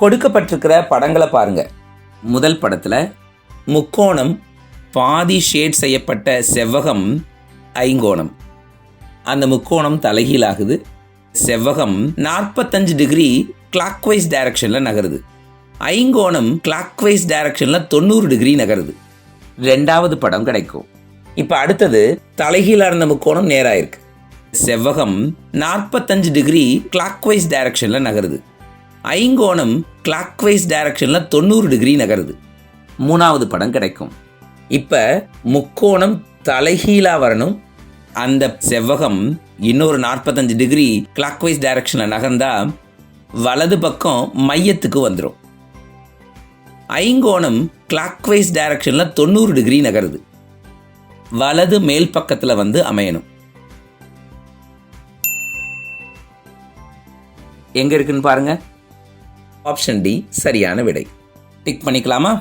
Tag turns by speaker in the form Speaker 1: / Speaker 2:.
Speaker 1: கொடுக்கப்பட்டிருக்கிற படங்களை பாருங்க. முதல் படத்தில் முக்கோணம் பாதி ஷேட் செய்யப்பட்ட செவ்வகம் ஐங்கோணம். அந்த முக்கோணம் தலைகீழாகுது. செவ்வகம் நாற்பத்தஞ்சு டிகிரி கிளாக்வைஸ் டைரக்ஷனில் நகருது. ஐங்கோணம் கிளாக்வைஸ் டைரக்ஷனில் தொண்ணூறு டிகிரி நகருது. ரெண்டாவது படம் கிடைக்கும். இப்போ அடுத்தது தலைகீழாக இருந்த முக்கோணம் நேராக இருக்கு. செவ்வகம் நாற்பத்தஞ்சு டிகிரி கிளாக்வைஸ் டைரக்ஷனில் நகருது. ஐங்கோணம் கிளாக்வைஸ் டைரக்ஷனில் தொண்ணூறு டிகிரி நகருது. மூணாவது படம் கிடைக்கும். இப்போ முக்கோணம் தலைகீழாக வரணும். அந்த செவ்வகம் இன்னொரு நாற்பத்தஞ்சு டிகிரி கிளாக்வைஸ் டைரக்ஷனில் நகர்ந்தால் வலது பக்கம் மையத்துக்கு வந்துடும் ஐங்கோணம் கிளாக்வைஸ் டைரக்ஷனில் தொண்ணூறு டிகிரி நகருது. வலது மேல் பக்கத்தில் வந்து அமையணும். எங்கே இருக்குன்னு பாருங்கள் ஆப்ஷன் டி சரியான விடை. டிக் பண்ணிக்கலாமா?